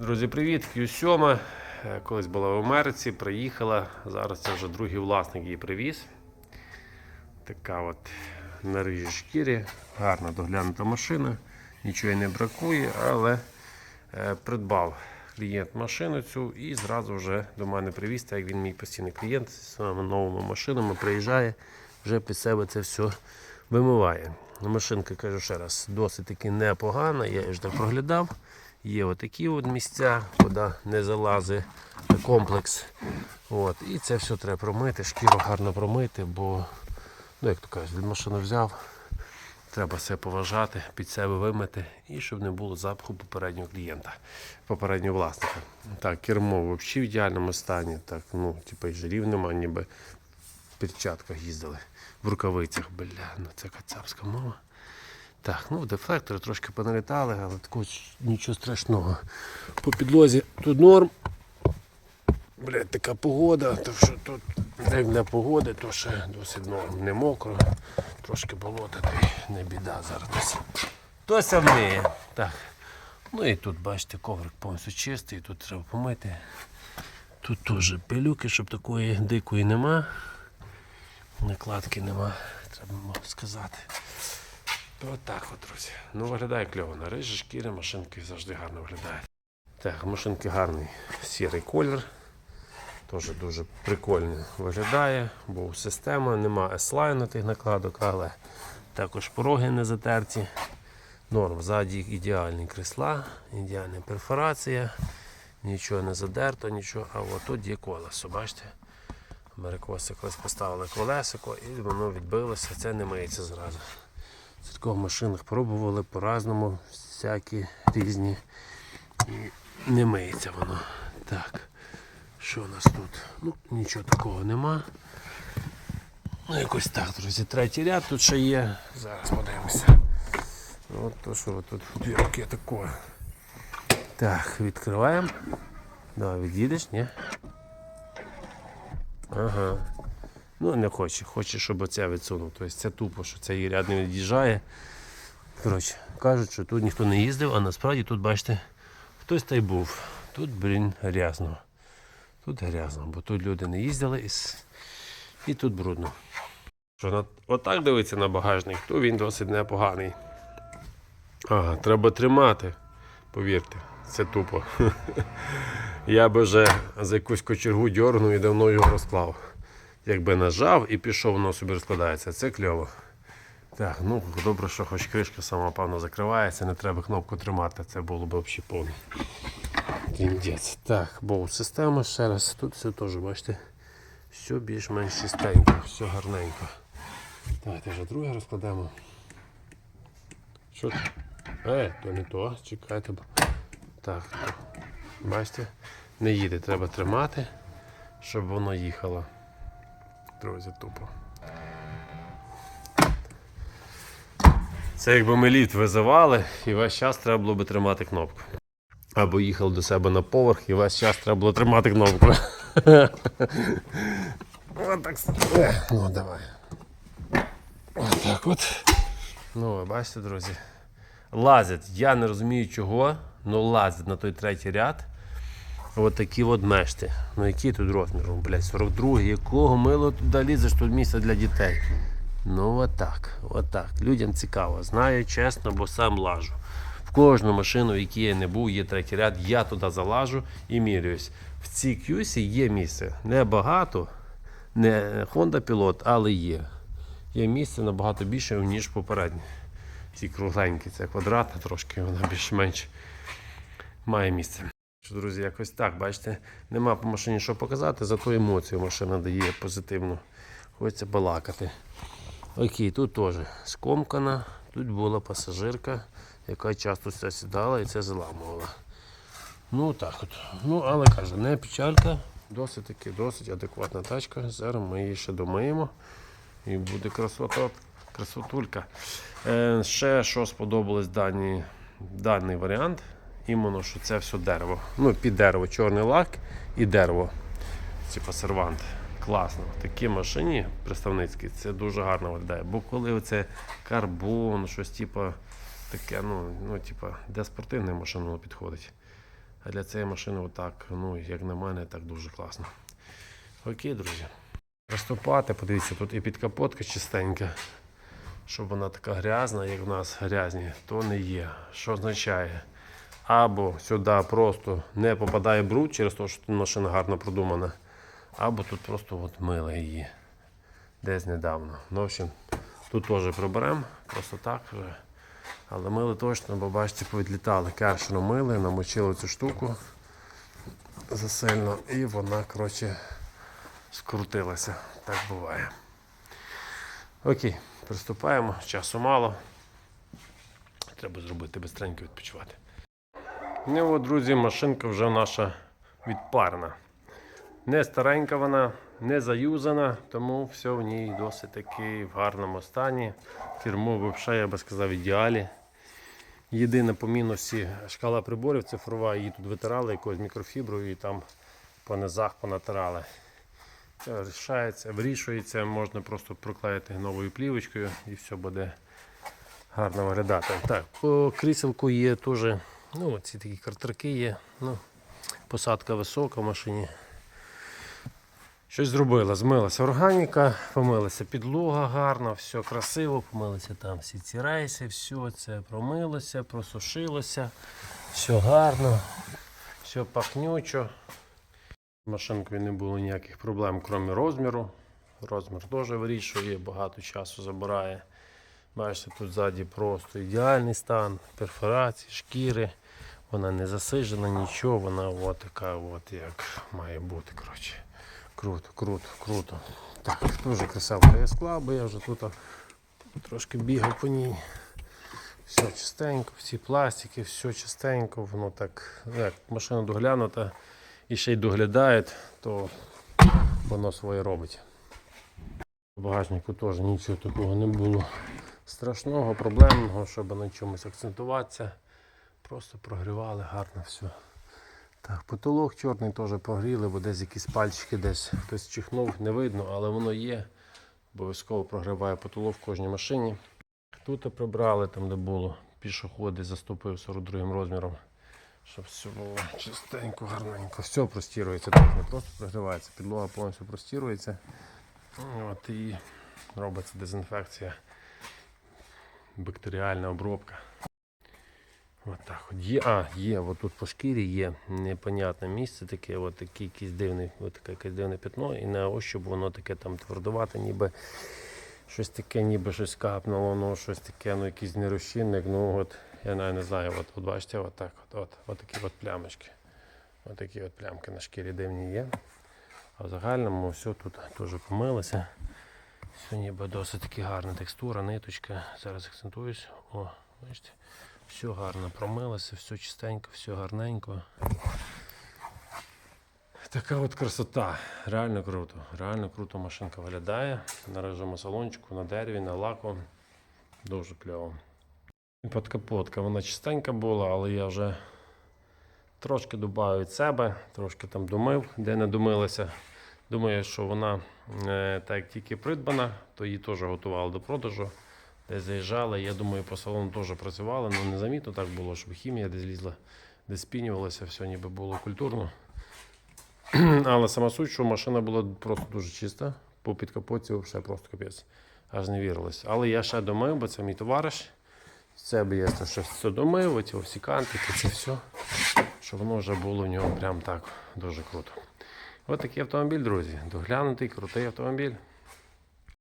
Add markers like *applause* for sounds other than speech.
Друзі, привіт! Q7. Е, Колись була в Америці, приїхала. Зараз це вже другий власник її привіз. Така от на рижій шкірі, гарна доглянута машина, нічого не бракує, але е, придбав клієнт машину цю і зразу вже до мене привіз, так як він мій постійний клієнт з своїми новими машинами приїжджає, вже під себе це все вимиває. Машинка, кажу ще раз, досить таки непогана, я її ж так проглядав. Є отакі от місця, куди не залазить комплекс. От. І це все треба промити, шкіру гарно промити, бо, ну як то кажуть, від машини взяв, треба все поважати, під себе вимити і щоб не було запаху попереднього клієнта, попереднього власника. Так, кермо взагалі в ідеальному стані, так, ну, типу, і жирів нема, ніби в перчатках їздили, в рукавицях, бля, ну це кацапська мова. Так, ну дефлектори трошки поналітали, але такого нічого страшного. По підлозі тут норм. Блять, така погода, так що тут як для погоди, то ще досить норм. Не мокро, трошки болота, та й не біда зараз. Тося вмиє. Так. Ну і тут, бачите, коврик повністю чистий, тут треба помити. Тут теж пилюки, щоб такої дикої нема. Накладки нема, треба сказати. То так от, друзі. Ну виглядає кльово. На рижі шкіри машинки завжди гарно виглядають. Так, машинки гарний сірий колір. Теж дуже прикольно виглядає, бо система, нема S-line тих накладок, але також пороги не затерті. Норм, ззаді ідеальні крісла, ідеальна перфорація, нічого не задерто, нічого, а от тут є колесо, бачите? Америкоси колись поставили колесико і воно відбилося, це не миється зразу. В машинах пробували по-разному, всякі різні. І не миється воно. Так. Що у нас тут? Ну, нічого такого нема. Ну, якось так, друзі. Третій ряд тут ще є. Зараз подивимося. От то, що тут дві руки такое. Так, відкриваємо. Давай, від'їдеш, ні? Ага. Ну, не хоче, хоче, щоб оце відсунув. Тобто це тупо, що цей ряд не від'їжджає. Коротше, кажуть, що тут ніхто не їздив, а насправді тут, бачите, хтось та й був. Тут, блін, грязно. Тут грязно, бо тут люди не їздили і, і тут брудно. Що. Отак дивиться на багажник, то він досить непоганий. Ага, треба тримати, повірте, це тупо. *laughs* Я би вже за якусь кочергу дьорнув і давно його розклав. Якби нажав і пішов, воно собі розкладається. Це кльово. Так, ну добре, що хоч кришка сама певно закривається, не треба кнопку тримати, це було б взагалі повно. Кіндець. Так, бо система ще раз. Тут все теж, бачите, все більш-менш чистенько, все гарненько. Давайте вже друге розкладемо. Що? Е, то не то, чекайте. Так, бачите, не їде, треба тримати, щоб воно їхало. Друзі, тупо. Це якби ми літ визивали і весь час треба було би тримати кнопку. Або їхав до себе на поверх і весь час треба було тримати кнопку. *laughs* Отак. Ну, давай. Отак от. Ну, ви бачите, друзі. Лазять. Я не розумію чого, але лазять на той третій ряд. От такі от мешти. Ну який тут розмір? Блядь, 42 якого мило туди лізеш, тут місце для дітей. Ну отак, отак. Людям цікаво. Знаю чесно, бо сам лажу. В кожну машину, в якій я не був, є третій ряд, я туди залажу і міряюсь. В цій кюсі є місце. Небагато, не Honda Pilot, але є. Є місце набагато більше, ніж попередні. Ці кругленькі, це квадратне трошки, вона більш-менш має місце. Що, друзі, якось так, бачите, нема по машині що показати, зато емоцію машина дає позитивну. Хочеться балакати. Окей, тут теж скомкана. Тут була пасажирка, яка часто це сідала і це заламувала. Ну так от. Ну, але кажу, не печалька, досить таки досить адекватна тачка. Зараз ми її ще домиємо. І буде красота, красотулька. Е, ще що сподобалось дані, даний варіант, іменно, що це все дерево. Ну, під дерево, чорний лак і дерево. Типа сервант. Класно. В такій машині представницькій це дуже гарно виглядає. Бо коли це карбон, щось типа таке, ну, ну типа, де спортивна машина підходить. А для цієї машини, отак, ну, як на мене, так дуже класно. Окей, друзі. Розтопати, подивіться, тут і підкапотка чистенька. Щоб вона така грязна, як в нас грязні, то не є. Що означає? Або сюди просто не попадає бруд через те, що машина гарно продумана, або тут просто от мили її десь недавно. Ну, в общем, тут теж приберемо, просто так. вже. Але мили точно, бо бачите, повідлітали. Кершину мили, намочили цю штуку засильно, і вона, коротше, скрутилася. Так буває. Окей, приступаємо. Часу мало. Треба зробити бистренько відпочивати. Ну от, друзі, машинка вже наша відпарна. Не старенька вона, не заюзана, тому все в ній досить таки в гарному стані. Кермо взагалі, я би сказав, в ідеалі. Єдине по мінусі шкала приборів цифрова, її тут витирали якоюсь мікрофіброю і там по низах понатирали. Це рішається, вирішується, можна просто проклеїти новою плівочкою і все буде гарно виглядати. Так, по кріселку є теж, ну, ці такі картерки є. Ну, посадка висока в машині. Щось зробила, змилася органіка, помилася підлога гарно, все красиво, помилися там всі ці рейси, все це промилося, просушилося, все гарно, все пахнючо. Машинкою не було ніяких проблем, крім розміру. Розмір теж вирішує, багато часу забирає. Бачите, тут ззаді просто ідеальний стан, перфорації, шкіри. Вона не засижена, нічого, вона от така, от як має бути. коротше. Круто, круто, круто. Так, дуже красивка я склав, бо я вже тут трошки бігав по ній. Все чистенько, всі пластики, все чистенько, воно так, ну, як машина доглянута і ще й доглядає, то воно своє робить. В багажнику теж нічого такого не було страшного, проблемного, щоб на чомусь акцентуватися. Просто прогрівали гарно все. Так, потолок чорний теж прогріли, бо десь якісь пальчики десь хтось чихнув, не видно, але воно є. Обов'язково прогріває потолок в кожній машині. Тут прибрали, там де було пішоходи, заступив 42 розміром, щоб все було чистенько, гарненько. Все простірується, так не просто прогрівається, підлога повністю простірується. От і робиться дезінфекція, бактеріальна обробка. От так от є. А, є, от тут по шкірі є непонятне місце таке, от таке якесь дивне, от таке якесь дивне пятно, і на ощуп воно таке там твердувате, ніби щось таке, ніби щось капнуло, ну щось таке, ну якийсь нерозчинник, ну от я навіть не знаю, от, от бачите, от так, от, от, от такі от плямочки. От такі от плямки на шкірі дивні є. А в загальному все тут теж помилося. Все ніби досить таки гарна текстура, ниточка. Зараз акцентуюсь. О, бачите. Все гарно промилося, все чистенько, все гарненько. Така от красота. Реально круто. Реально круто машинка виглядає. На режиму салончику, на дереві, на лаку. Дуже кльово. І Подкапотка, вона чистенька була, але я вже трошки додав від себе, трошки там домив, де не домилася. Думаю, що вона е, так як тільки придбана, то її теж готували до продажу. Десь заїжджали, я думаю, по салону теж працювали, але незамітно так було, щоб хімія десь лізла, десь спінювалася, все ніби було культурно. *clears throat* Але сама суть, що машина була просто дуже чиста, по підкапоті взагалі просто капець. Аж не вірилось. Але я ще домив, бо це мій товариш. Це б я ще все домив, оці всі кантики, це все. Щоб воно вже було в нього прям так дуже круто. Ось такий автомобіль, друзі. Доглянутий, крутий автомобіль.